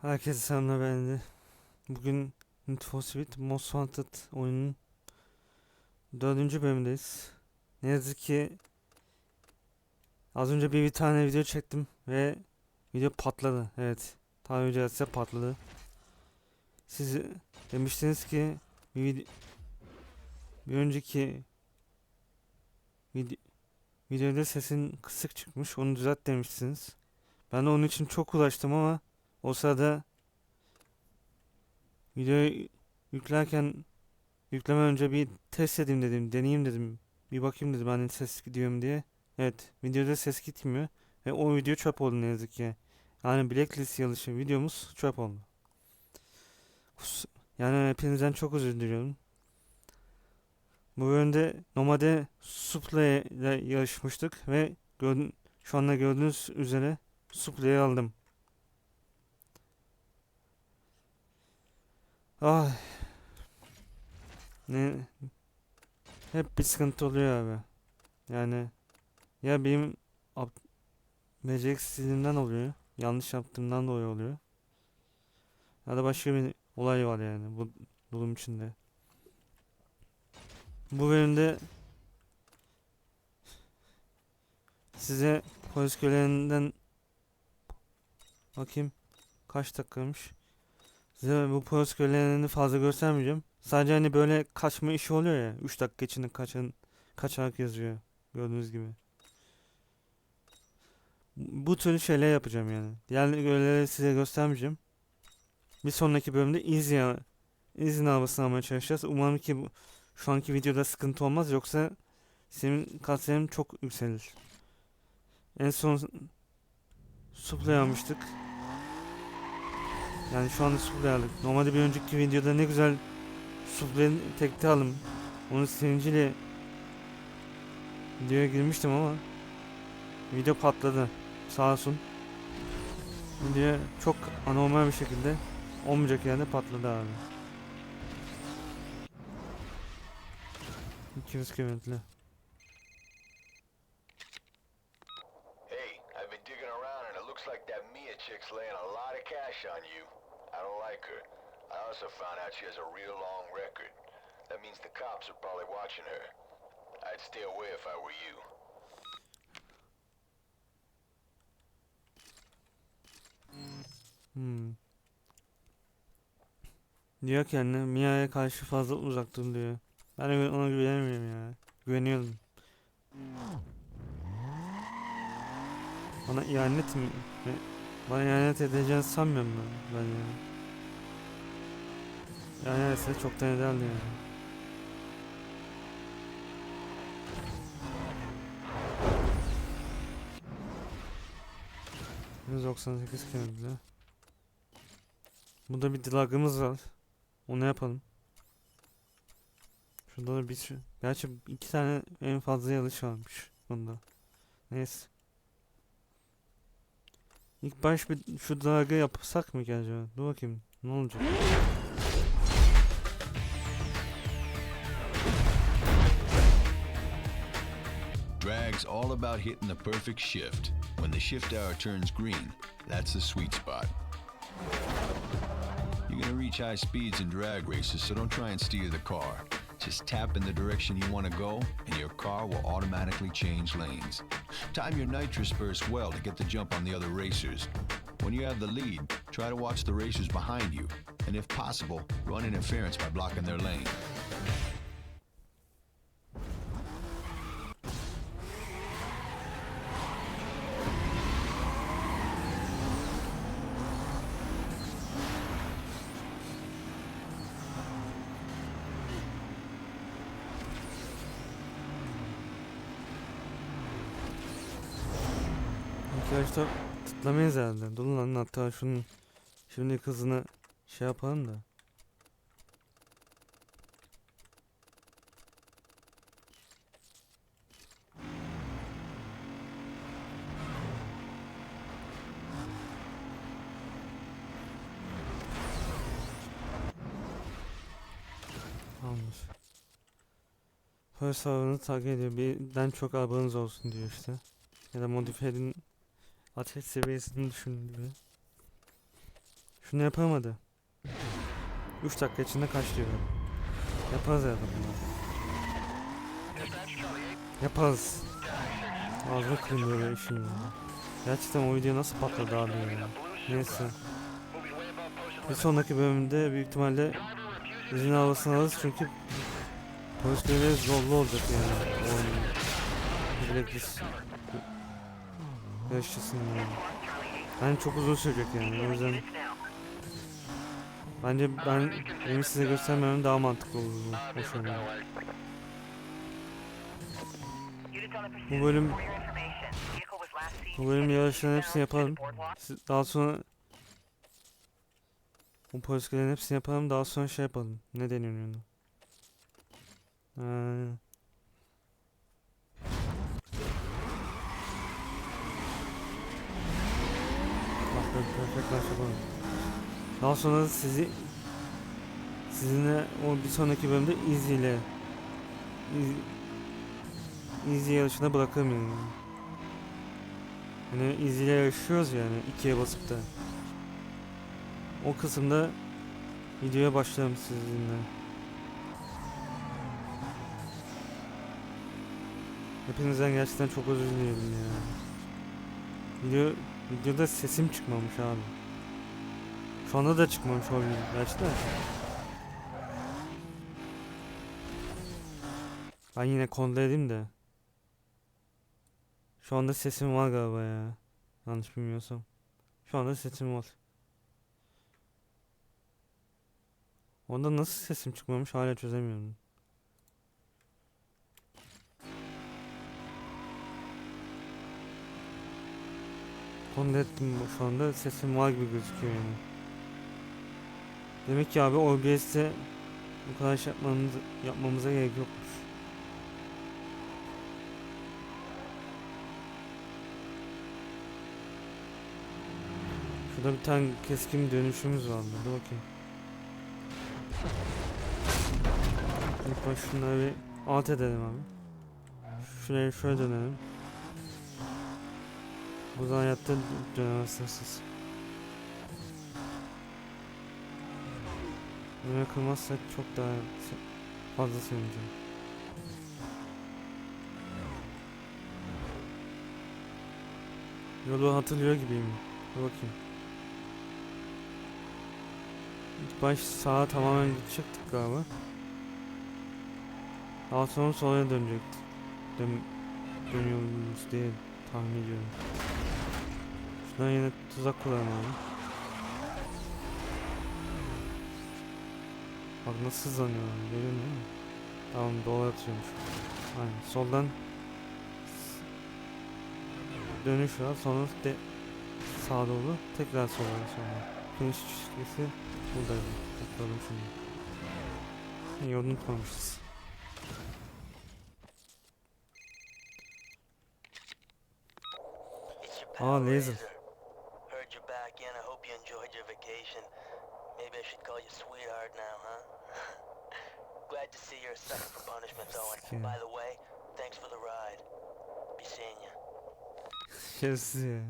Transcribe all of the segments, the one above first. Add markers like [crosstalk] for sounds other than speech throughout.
Herkese selamlar ben. Bugün Need for Speed Most Wanted oyunun dördüncü bölümündeyiz. Ne yazık ki az önce bir, bir tane video çektim ve video patladı. Evet. Daha önce size patladı. Siz demiştiniz ki bir, bir önceki vid- videoda sesin kısık çıkmış. Onu düzelt demiştiniz. Ben de onun için çok uğraştım ama o sırada videoyu yüklerken yükleme önce bir test edeyim dedim, deneyeyim dedim. Bir bakayım dedim hani ses gidiyor mu diye. Evet, videoda ses gitmiyor ve o video çöp oldu ne yazık ki. Yani Blacklist yalışı videomuz çöp oldu. Yani hepinizden çok özür diliyorum. Bu bölümde normalde Supla ile yarışmıştık ve şu anda gördüğünüz üzere Supla'yı aldım. Ay. Ne? Hep bir sıkıntı oluyor abi. Yani ya benim beceriksizliğimden oluyor. Yanlış yaptığımdan dolayı oluyor. Ya da başka bir olay var yani bu durum içinde. Bu bölümde size polis görevlerinden bakayım kaç dakikamış. Size bu polis görevlerini fazla göstermeyeceğim. Sadece hani böyle kaçma işi oluyor ya. 3 dakika içinde kaçan kaçarak yazıyor. Gördüğünüz gibi. Bu türlü şeyler yapacağım yani. Diğer görevleri size göstermeyeceğim. Bir sonraki bölümde izin izin almasını almaya çalışacağız. Umarım ki bu, şu anki videoda sıkıntı olmaz. Yoksa senin katsayım çok yükselir. En son supla almıştık. Yani şu anda supla aldık. Normalde bir önceki videoda ne güzel suplayın tekte alım. Onun sevinciyle videoya girmiştim ama video patladı. Sağ olsun. Video çok anormal bir şekilde olmayacak yerde patladı abi. 200 kilometre. Looks like that Mia chick's laying a lot of cash on you. I don't like her. I also found out she has a real long record. That means the cops are probably watching her. I'd stay away if I were you. Hmm. Diyor anne Mia'ya karşı fazla uzak dur diyor. Ben ona güvenemiyorum ya. Güveniyorum. Bana ihanet mi? Bana ihanet edeceğini sanmıyorum ben, ben ya. İhanet etse çoktan ederdi yani. Henüz 98 kilometre. Burada bir dilagımız var. Onu yapalım. Şurada da bir Gerçi iki tane en fazla yarış varmış bunda. Neyse. İlk baş bir şu dilagı yapsak mı ki acaba? Dur bakayım. Ne olacak? Drag's all about hitting the perfect shift. When the shift hour turns green, that's the sweet spot. You're gonna reach high speeds in drag races, so don't try and steer the car. Just tap in the direction you want to go, and your car will automatically change lanes. Time your nitrous burst well to get the jump on the other racers. When you have the lead, try to watch the racers behind you, and if possible, run interference by blocking their lane. Arkadaşlar tıklamayız herhalde. Dur lan hatta şunun şimdi hızını şey yapalım da. Tamamdır. First arabanı takip ediyor. Birden çok arabanız olsun diyor işte. Ya da modifiye edin ateş seviyesini diyor. Şunu yapalım hadi. 3 dakika içinde kaç diyor. Yaparız ya da bunu. Yaparız. Ağzını kırayım böyle işin ya. Gerçekten o video nasıl patladı abi ya. Neyse. Bir sonraki bölümde büyük ihtimalle izin havasını alırız çünkü polis görevleri zorlu olacak yani. O oyunun. Yaşasın yani. Yani çok uzun sürecek yani o yüzden Bence ben benim size göstermemem daha mantıklı olur bu, o şöyle. Bu bölüm bu bölüm yarışların hepsini yapalım. Daha sonra bu polislerin hepsini yapalım daha sonra şey yapalım. Ne deniyor ona? Ee, Daha sonra da sizi sizinle o bir sonraki bölümde Easy ile Easy yarışına bırakırım yani. Easy ile yarışıyoruz yani ikiye basıp da. O kısımda videoya başlarım sizinle. Hepinizden gerçekten çok özür diliyorum ya. Video, videoda sesim çıkmamış abi. Şu anda da çıkmamış olabilir de. Ben yine kontrol edeyim de. Şu anda sesim var galiba ya. Yanlış bilmiyorsam. Şu anda sesim var. Onda nasıl sesim çıkmamış hala çözemiyorum. Kontrol ettim şu anda sesim var gibi gözüküyor yani. Demek ki abi OBS'te bu kadar şey yapmamız, yapmamıza gerek yokmuş. Şurada bir tane keskin dönüşümüz vardı. Dur bakayım. İlk baş şunları bir alt edelim abi. Şuraya şöyle dönelim. Buradan hayatta dönemezsiniz. Bunu kılmazsak çok daha fazla sevineceğim. Yolu hatırlıyor gibiyim. Dur bakayım. İlk baş sağa tamamen gidecektik galiba. Daha sonra sola dönecektik. Dön dönüyoruz diye tahmin ediyorum. Şuradan yine tuzak abi. Bak nasıl hızlanıyor abi, görüyor musun? Tamam doğru atıyormuş. Aynen soldan dönüş var sonra de sağa doğru tekrar sola sonra. Finish çizgisi buradaydı. Tıkladım şimdi. İyi unutmamışız. Pal laser. Suffering for punishment, Owen. By the way, thanks for the ride. Be seeing you. Şerefsiz ya.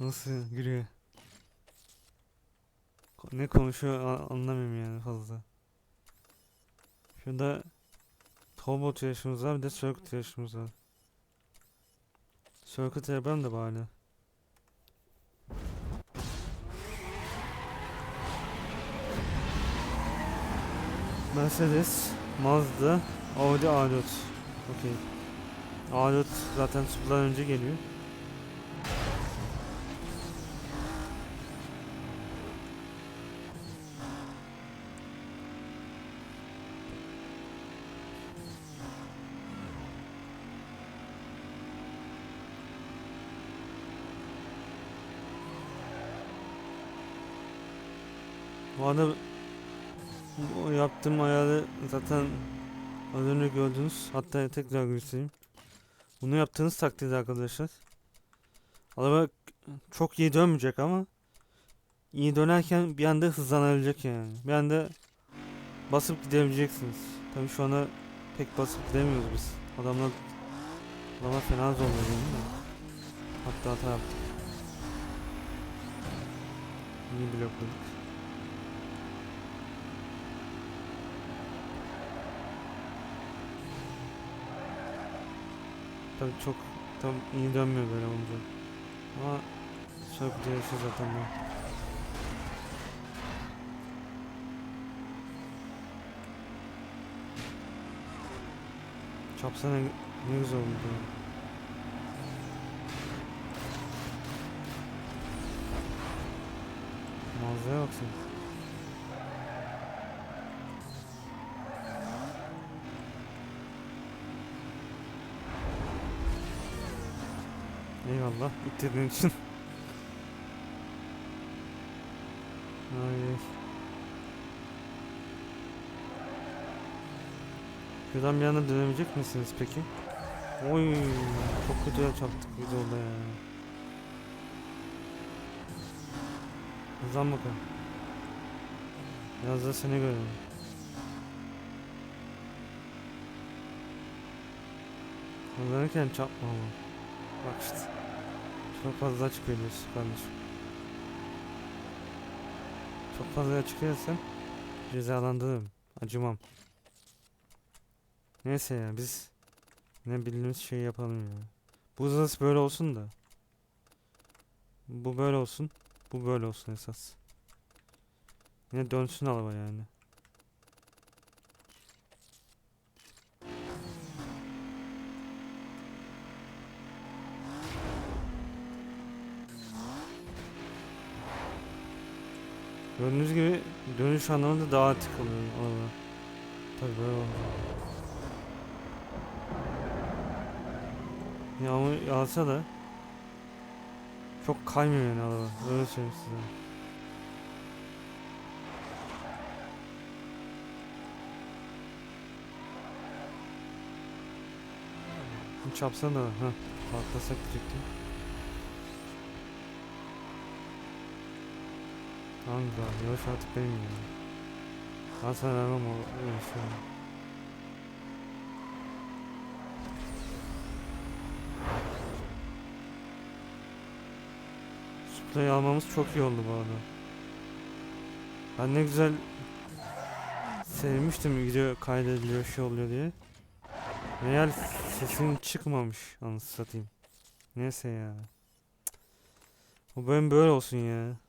Nasıl gülüyor? Ne konuşuyor anlamıyorum yani fazla. Şurada Tolbot yarışımız var bir de Circuit yarışımız var. Circuit yapalım da bari. Mercedes, Mazda, Audi A4. Okey. A4 zaten Supra'dan önce geliyor. Bu arada bu yaptığım ayarı zaten az önce gördünüz. Hatta tekrar göstereyim. Bunu yaptığınız takdirde arkadaşlar. Araba çok iyi dönmeyecek ama iyi dönerken bir anda hızlanabilecek yani. Bir anda basıp gidebileceksiniz. Tabii şu anda pek basıp gidemiyoruz biz. Adamlar adamlar fena zorluyor değil mi? Hatta hata yaptık. İyi blokladık. Tabii çok tam iyi dönmüyor böyle olunca. Ama çok değişiyor zaten bu. Çapsana ne güzel oldu. ya. Mağazaya bak Eyvallah ittirdiğin için. Ay. Şuradan bir anda dönebilecek misiniz peki? Oy, çok kötü çarptık biz orada ya. Hızlan bakalım. Biraz da seni görelim. Hızlanırken çarpma ama. Bak işte. Çok fazla açık veriyorsun kardeşim. Çok fazla açık verirsen cezalandırırım. Acımam. Neyse ya biz ne bildiğimiz şeyi yapalım ya. Bu hızlısı böyle olsun da. Bu böyle olsun. Bu böyle olsun esas. Yine dönsün araba yani. Gördüğünüz gibi dönüş anlamında daha atik oluyor. Tabii böyle oldu. Yağmur yağsa da çok kaymıyor yani araba. Öyle söyleyeyim size. Hiç yapsana da ha patlasak diyecektim. Tamam da yavaş artık benim ya. Sana vermem o öyle şey. Suplayı almamız çok iyi oldu bu arada. Ben ne güzel sevmiştim video kaydediliyor şey oluyor diye. Meğer sesim çıkmamış anasını satayım. Neyse ya. Bu bölüm böyle olsun ya.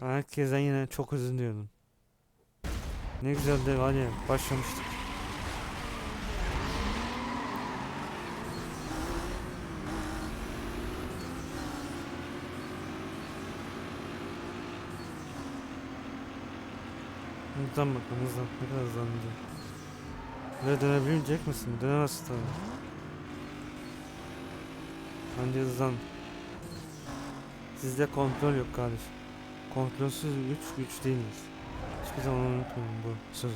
Herkesten yine çok özür diliyorum. Ne güzel de var ya başlamıştık. Hızlan bakalım hızlan. Ne kadar hızlanınca. Buraya dönebilecek misin? Dönemezsin tabii. Bence hızlan. Sizde kontrol yok kardeşim. Kontrolsüz güç güç değildir. Hiçbir zaman unutmayın bu sözü.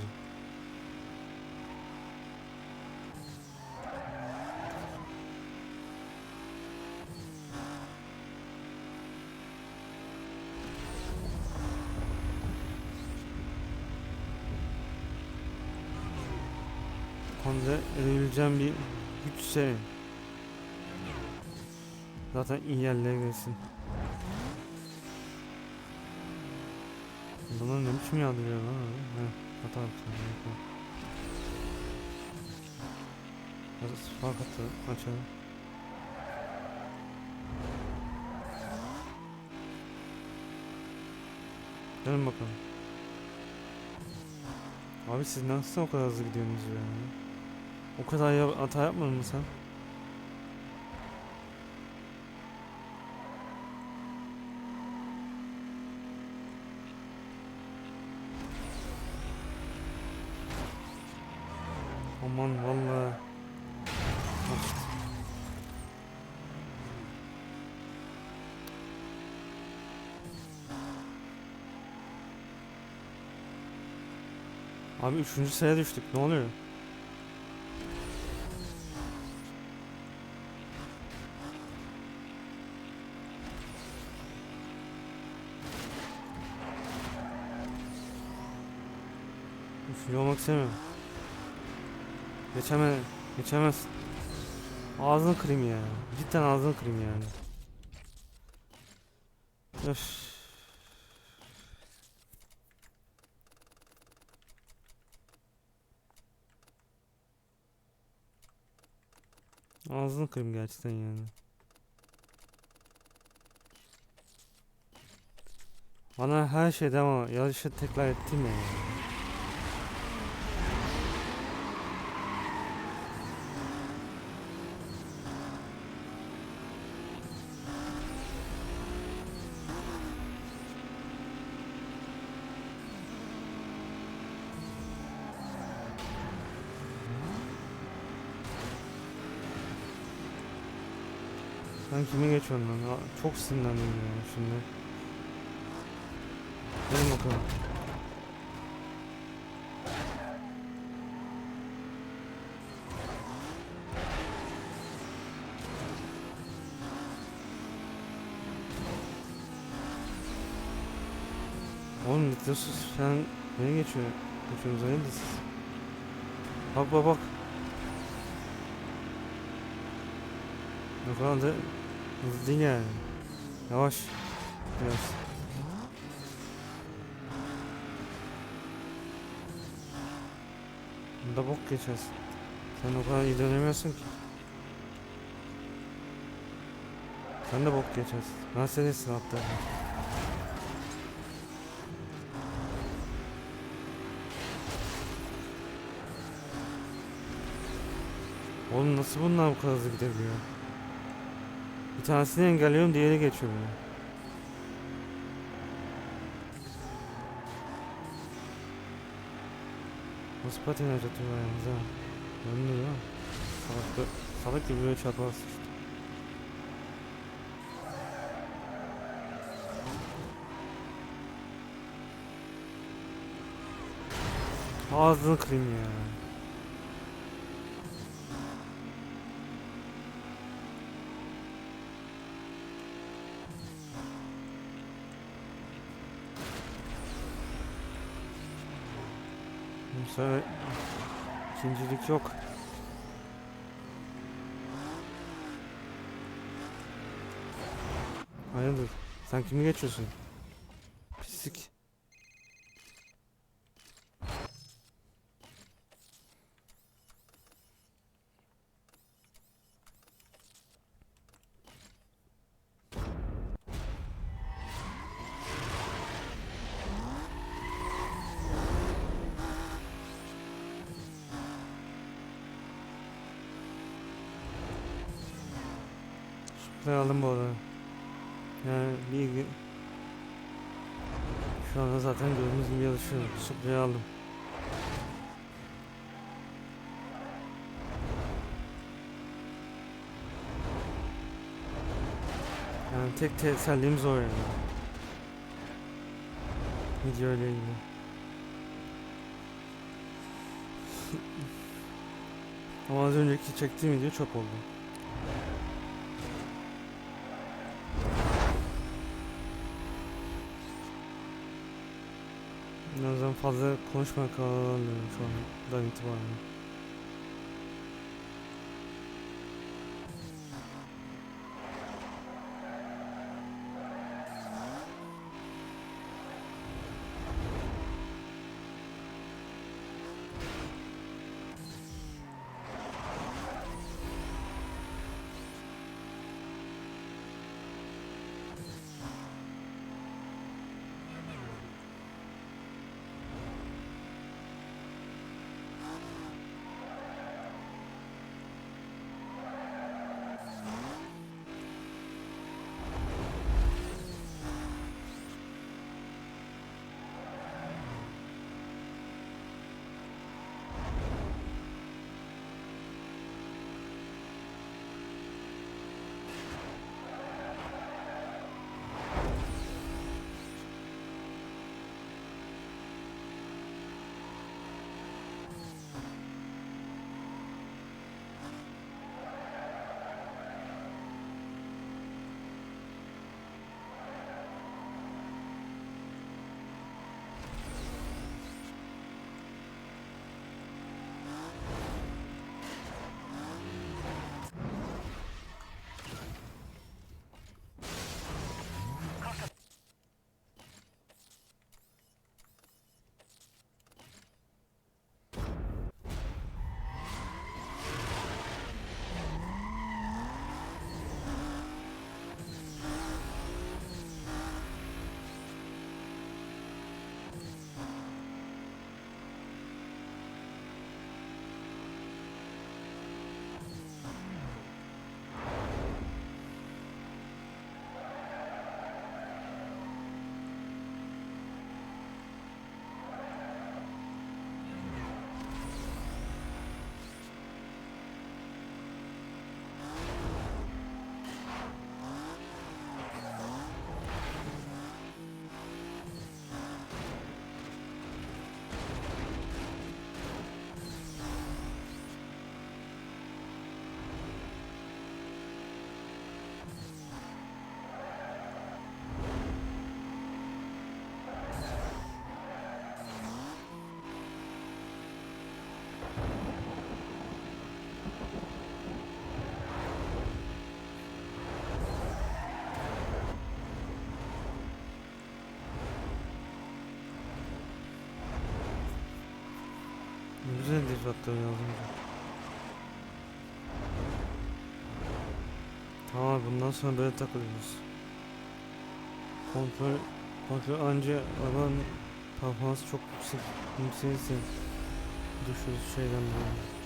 Kontrol edebileceğim bir güç şey. Zaten iyi yerlere gelsin. Bunlar ne biçim yağdırıyor lan öyle? He, hata yaptım. Fark attı. Açalım. Gelin bakalım. Abi siz nasıl o kadar hızlı gidiyorsunuz ya? O kadar ya hata yapmadın mı sen? Abi üçüncü sıraya düştük. Ne oluyor? Üçüncü olmak istemiyorum. Geçeme, geçemez. Ağzını kırayım ya. Cidden ağzını kırayım yani. Öf. Ağzını kırayım gerçekten yani. Bana her şeyde ama yarışı tekrar ettim ya. Sen kime geçiyorsun lan? Çok sinirlendim ya şimdi. Gelin bakalım. Oğlum Nitrosuz sen beni geçiyor. Geçiyorsunuz siz? Bak bak bak. Ne kadar da hızlı değil yani. Yavaş. Biraz. Bunda bok geçersin. Sen o kadar iyi dönemiyorsun ki. Sen de bok geçersin. Ben senin sınavda. Oğlum nasıl bunlar bu kadar hızlı gidebiliyor? Tanesini engelliyorum diğeri geçiyor beni. Nasıl patinaj atıyor ayağımıza? Önlü mi? Salak, salak gibi böyle çarparsın işte. Ağzını kırayım ya. Bu sefer ikincilik yok. Hayırdır? Sen kimi geçiyorsun? Pislik. Şurayı aldım bu arada. Yani bir gün... Şu anda zaten gördüğünüz gibi Supra'yı aldım. Yani tek tesellimiz o yani. Video ile ilgili. [laughs] Ama az önceki çektiğim video çöp oldu. Yüzden fazla konuşmaya karar alamıyorum şu andan itibaren. Fiyatları yazınca. Tamam bundan sonra böyle takılıyoruz. Kontrol, kontrol anca arabanın performansı çok yüksek, yükselirse düşürüz şeyden dolayı.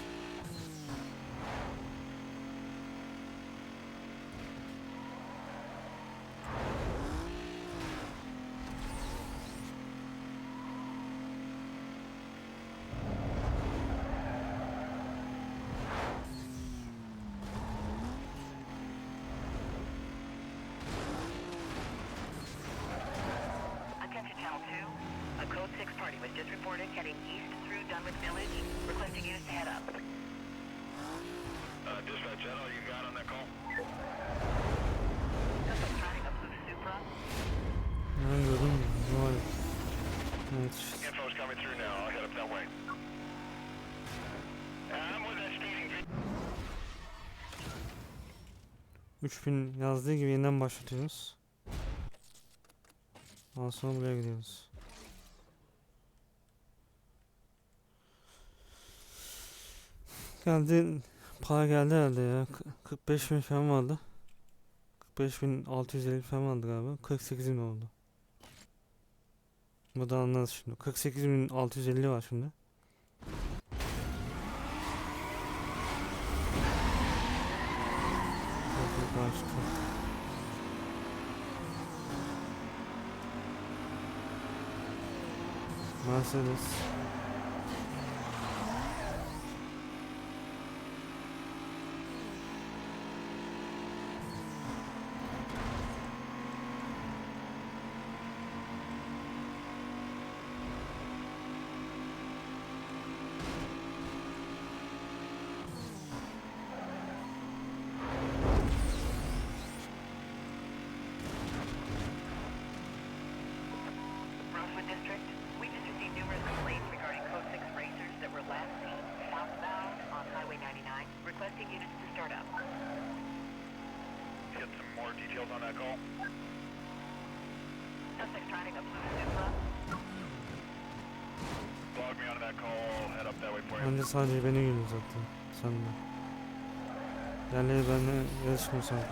3000 yazdığı gibi yeniden başlatıyoruz. Ondan sonra buraya gidiyoruz. Geldi, para geldi herhalde ya. Kı- 45 bin falan vardı. 45 bin 650 falan vardı galiba. 48 bin oldu. Bu da anlarız şimdi. 48 bin 650 var şimdi. Çok yukarı çıkıyor. Mercedes. Önce sadece beni gülüyor zaten. Sen de. Yerleri benimle yarışmıyor sanki.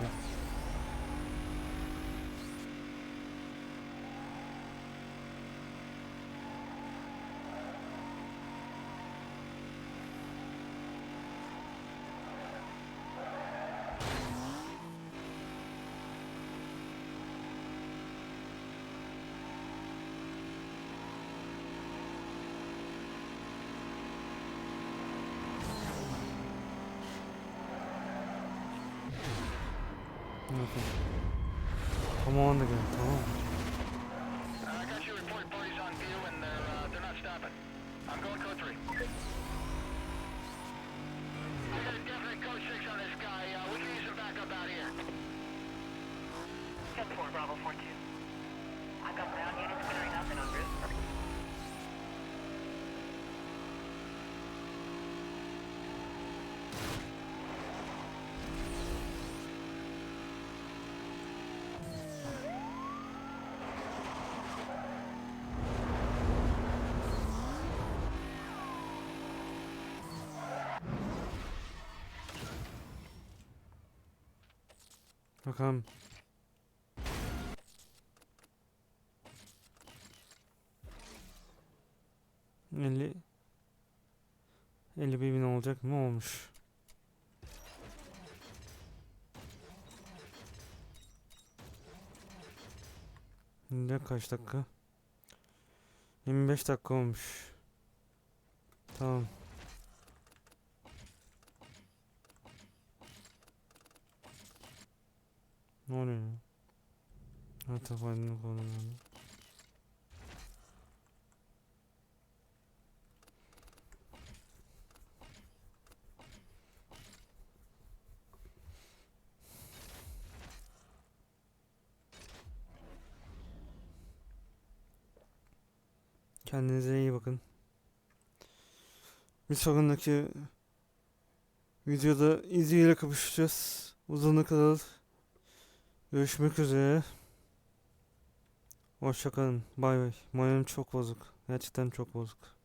Bravo 4-2. I've got ground units clearing up and en route. Bakalım. Elli... 51 bin olacak mı? Olmuş. Şimdi kaç dakika? 25 dakika olmuş. Tamam. Ne oluyor ya? Harita aydınlık Kendinize iyi bakın. Bir sonraki videoda izleyiyle kapışacağız. Uzun kadar Görüşmek üzere. Hoşçakalın. Bay bay. Moralim çok bozuk. Gerçekten çok bozuk.